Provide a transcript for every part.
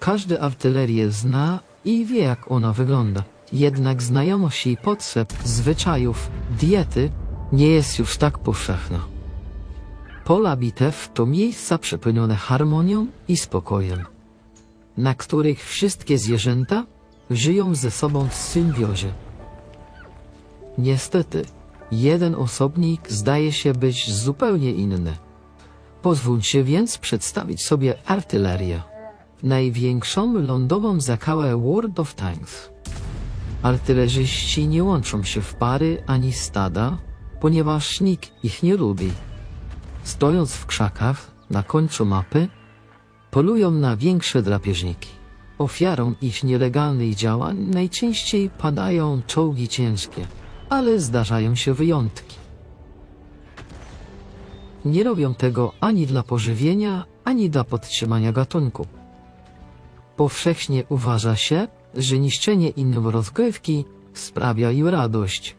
Każdy artylerię zna i wie jak ona wygląda. Jednak znajomość jej potrzeb, zwyczajów, diety nie jest już tak powszechna. Pola bitew to miejsca przepełnione harmonią i spokojem, na których wszystkie zwierzęta żyją ze sobą w symbiozie. Niestety, jeden osobnik zdaje się być zupełnie inny. Pozwólcie więc przedstawić sobie artylerię. Największą lądową zakałę World of Tanks. Artylerzyści nie łączą się w pary ani stada, ponieważ nikt ich nie lubi. Stojąc w krzakach na końcu mapy, polują na większe drapieżniki. Ofiarą ich nielegalnych działań najczęściej padają czołgi ciężkie, ale zdarzają się wyjątki. Nie robią tego ani dla pożywienia, ani dla podtrzymania gatunku. Powszechnie uważa się, że niszczenie innym rozgrywki sprawia im radość.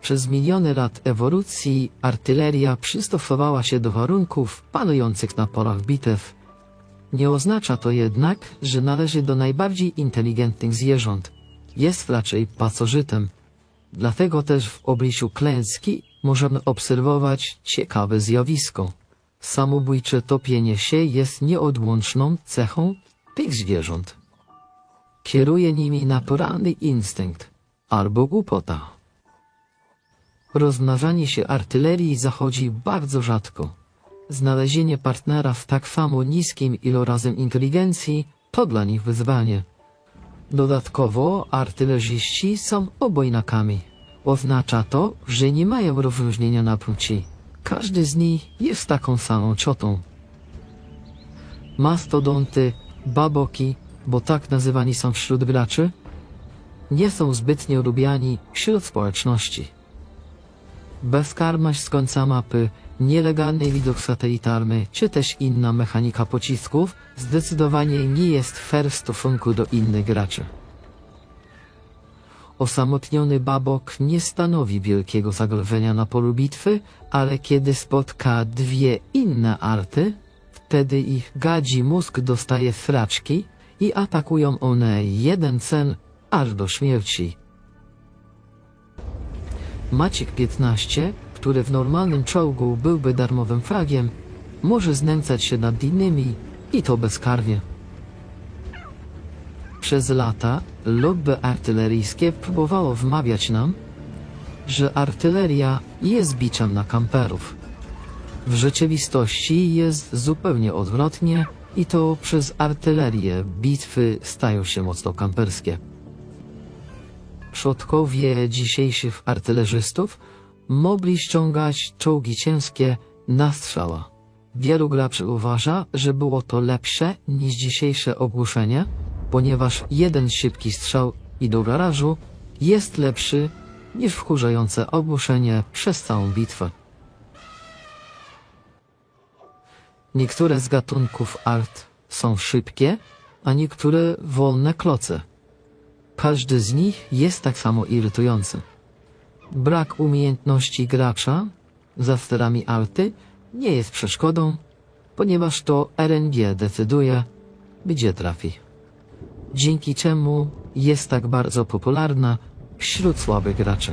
Przez miliony lat ewolucji artyleria przystosowała się do warunków panujących na polach bitew. Nie oznacza to jednak, że należy do najbardziej inteligentnych zwierząt. Jest raczej pasożytem. Dlatego też w obliczu klęski możemy obserwować ciekawe zjawisko. Samobójcze topienie się jest nieodłączną cechą tych zwierząt. Kieruje nimi naturalny instynkt albo głupota. Rozmnażanie się artylerii zachodzi bardzo rzadko. Znalezienie partnera w tak samo niskim ilorazem inteligencji to dla nich wyzwanie. Dodatkowo artylerzyści są obojnakami. Oznacza to, że nie mają rozróżnienia na płci. Każdy z nich jest taką samą ciotą. Mastodonty, baboki, bo tak nazywani są wśród graczy, nie są zbytnio lubiani wśród społeczności. Bezkarność z końca mapy, nielegalny widok satelitarny, czy też inna mechanika pocisków zdecydowanie nie jest fair w stosunku do innych graczy. Osamotniony babok nie stanowi wielkiego zagrożenia na polu bitwy, ale kiedy spotka dwie inne arty, wtedy ich gadzi mózg dostaje fraczki i atakują one jeden cel aż do śmierci. Maciek 15, który w normalnym czołgu byłby darmowym fragiem, może znęcać się nad innymi i to bezkarnie. Przez lata lobby artyleryjskie próbowało wmawiać nam, że artyleria jest biczem na kamperów. W rzeczywistości jest zupełnie odwrotnie i to przez artylerię bitwy stają się mocno kamperskie. Przodkowie dzisiejszych artylerzystów mogli ściągać czołgi ciężkie na strzała. Wielu graczy uważa, że było to lepsze niż dzisiejsze ogłuszenie, ponieważ jeden szybki strzał i do garażu jest lepszy niż wkurzające ogłuszenie przez całą bitwę. Niektóre z gatunków art są szybkie, a niektóre wolne kloce. Każdy z nich jest tak samo irytujący. Brak umiejętności gracza za sterami arty nie jest przeszkodą, ponieważ to RNG decyduje, gdzie trafi. Dzięki czemu jest tak bardzo popularna wśród słabych graczy.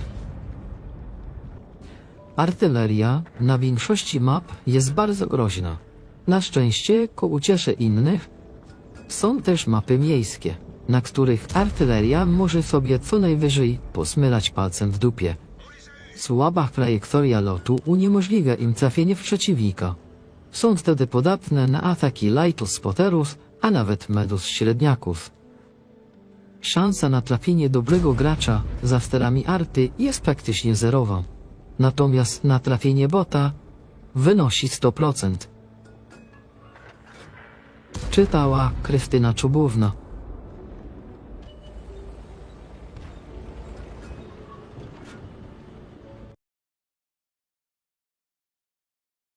Artyleria na większości map jest bardzo groźna. Na szczęście, ku uciesze innych, są też mapy miejskie, na których artyleria może sobie co najwyżej posmylać palcem w dupie. Słaba trajektoria lotu uniemożliwia im trafienie w przeciwnika. Są wtedy podatne na ataki lightus spoterów, a nawet medus średniaków. Szansa na trafienie dobrego gracza za sterami arty jest praktycznie zerowa. Natomiast na trafienie bota wynosi 100%. Czytała Krystyna Czubówna.